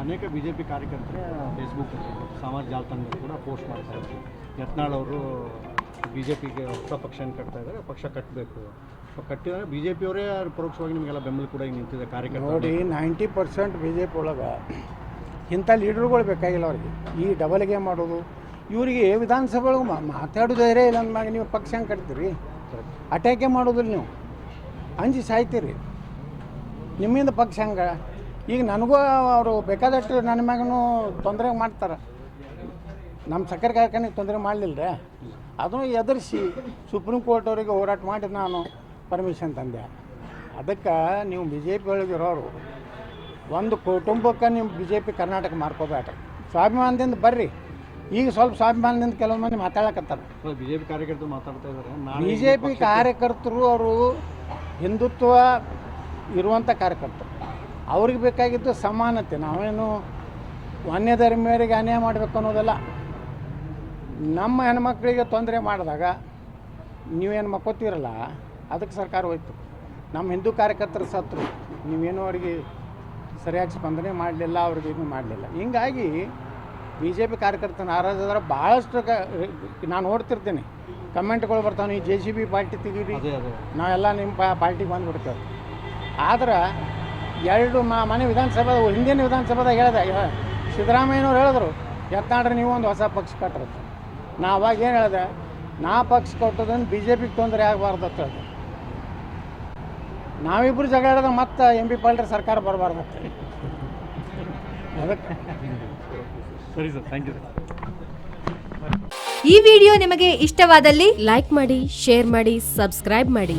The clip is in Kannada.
ಅನೇಕ ಬಿ ಜೆ ಪಿ ಕಾರ್ಯಕರ್ತರು ಫೇಸ್ಬುಕ್ಕಲ್ಲಿ ಸಾಮಾಜಿಕ ಜಾಲತಾಣದಲ್ಲಿ ಕೂಡ ಪೋಸ್ಟ್ ಮಾಡ್ತಾ ಇದ್ದಾರೆ ಯತ್ನಾಳ್ ಅವರು ಬಿ ಜೆ ಪಿಗೆ ಹೊಸ ಪಕ್ಷನ ಕಟ್ತಾ ಇದ್ದಾರೆ ಪಕ್ಷ ಕಟ್ಟಬೇಕು ಕಟ್ಟಿದ್ರೆ ಬಿ ಜೆ ಪಿಯವರೇ ಪರೋಕ್ಷವಾಗಿ ನಿಮಗೆಲ್ಲ ಬೆಂಬಲ ಕೂಡ ಈಗ ನಿಂತಿದೆ ಕಾರ್ಯಕರ್ತರು. ನೋಡಿ ninety percent B J P ಒಳಗೆ ಇಂಥ ಲೀಡರ್ಗಳು ಬೇಕಾಗಿಲ್ಲ ಅವ್ರಿಗೆ. ಈ ಡಬಲ್ ಗೇಮ್ ಮಾಡೋದು ಇವರಿಗೆ ವಿಧಾನಸಭೆ ಒಳಗೆ ಮಾ- ಮಾತಾಡೋ ಧೈರ್ಯ ಇಲ್ಲ ಅಂದಾಗ ನೀವು ಪಕ್ಷ ಹೆಂಗೆ ಕಟ್ತೀರಿ? ಅಟ್ಯಾಕೆ ಮಾಡೋದಿಲ್ಲ ನೀವು. ಅಂಜಿ ಸಾಯ್ತೀರಿ. ನಿಮ್ಮಿಂದ ಪಕ್ಷ ಹಂಗೆ? ಈಗ ನನಗೂ ಅವರು ಬೇಕಾದಷ್ಟು ನನ್ನ ಮ್ಯಾಗೂ ತೊಂದರೆ ಮಾಡ್ತಾರೆ. ನಮ್ಮ ಸಕ್ಕರೆ ಕಾರ್ಖಾನೆಗೆ ತೊಂದರೆ ಮಾಡಲಿಲ್ಲ ಅದನ್ನು ಎದುರಿಸಿ ಸುಪ್ರೀಂ ಕೋರ್ಟ್ ಅವರಿಗೆ ಹೋರಾಟ ಮಾಡಿ ನಾನು ಪರ್ಮಿಷನ್ ತಂದೆ. ಅದಕ್ಕೆ ನೀವು ಬಿ ಜೆ ಪಿ ಒಳಗಿರೋರು ಒಂದು ಕುಟುಂಬಕ್ಕೆ ನೀವು ಬಿ ಜೆ ಪಿ ಕರ್ನಾಟಕ ಮಾರ್ಕೋಬೇಡ ಸ್ವಾಭಿಮಾನದಿಂದ ಬರ್ರಿ. ಈಗ ಸ್ವಲ್ಪ ಸ್ವಾಭಿಮಾನದಿಂದ ಕೆಲವು ಮಂದಿ ಮಾತಾಡಕತ್ತಾರೆ. ಬಿ ಜೆ ಪಿ ಕಾರ್ಯಕರ್ತರು ಮಾತಾಡ್ತಾ ಇದ್ದಾರೆ ಬಿ ಜೆ ಪಿ ಕಾರ್ಯಕರ್ತರು ಅವರು ಹಿಂದುತ್ವ ಇರುವಂಥ ಕಾರ್ಯಕರ್ತರು. ಅವ್ರಿಗೆ ಬೇಕಾಗಿದ್ದು ಸಮಾನತೆ. ನಾವೇನು ವನ್ಯ ಧರ್ಮೀಯರಿಗೆ ಅನ್ಯಾಯ ಮಾಡಬೇಕು ಅನ್ನೋದಲ್ಲ. ನಮ್ಮ ಹೆಣ್ಮಕ್ಳಿಗೆ ತೊಂದರೆ ಮಾಡಿದಾಗ ನೀವೇನು ಮಕ್ಕೋತೀರಲ್ಲ ಅದಕ್ಕೆ ಸರ್ಕಾರ ಹೋಯ್ತು. ನಮ್ಮ ಹಿಂದೂ ಕಾರ್ಯಕರ್ತರು ಸತ್ರು ನೀವೇನು ಅವರಿಗೆ ಸರಿಯಾಗಿ ಸ್ಪಂದನೆ ಮಾಡಲಿಲ್ಲ ಅವ್ರಿಗೆ ಏನು ಮಾಡಲಿಲ್ಲ. ಹಿಂಗಾಗಿ ಬಿ ಜೆ ಪಿ ಕಾರ್ಯಕರ್ತನ ನಾರಾಜಾದ್ರೆ ಭಾಳಷ್ಟು ಕ ನಾನು ನೋಡ್ತಿರ್ತೀನಿ. ಕಮೆಂಟ್ಗಳು ಬರ್ತಾವೆ ನೀವು ಜೆ ಸಿ ಬಿ ಪಾರ್ಟಿ ತೆಗೀರಿ. ನಾವೆಲ್ಲ ನಿಮ್ಮ ಪಾ ಪಾರ್ಟಿಗೆ ಬಂದುಬಿಡ್ತೇವೆ. ಆದ್ರೆ ಎರಡು ಮ ಮನೆ ವಿಧಾನಸಭೆ ಹಿಂದಿನ ವಿಧಾನಸಭಾದಾಗ ಹೇಳಿದೆ ಸಿದ್ದರಾಮಯ್ಯನವ್ರು ಹೇಳಿದ್ರು ಎತ್ತಾಡ್ರಿ ನೀವು ಒಂದು ಹೊಸ ಪಕ್ಷ ಕಟ್ಟ್ರಿ ನಾ ಅವಾಗ ಏನು ಹೇಳಿದೆ ನಾ ಪಕ್ಷ ಕೊಟ್ಟದನ್ನು ಬಿ ಜೆ ಪಿಗೆ ತೊಂದರೆ ಆಗಬಾರ್ದು ಅಂತ ಹೇಳಿದೆ. ನಾವಿಬ್ಬರು ಜಗಳ ಮತ್ತೆ ಎಂ ಪಿ ಪಾಲ್ಟ್ರಿ ಸರ್ಕಾರ ಬರಬಾರ್ದು ಅಂತ ಅದಕ್ಕೆ. ಸರಿ ಸರ್ ಥ್ಯಾಂಕ್ ಯು ಈ ವಿಡಿಯೋ ನಿಮಗೆ ಇಷ್ಟವಾದಲ್ಲಿ ಲೈಕ್ ಮಾಡಿ ಶೇರ್ ಮಾಡಿ ಸಬ್ಸ್ಕ್ರೈಬ್ ಮಾಡಿ.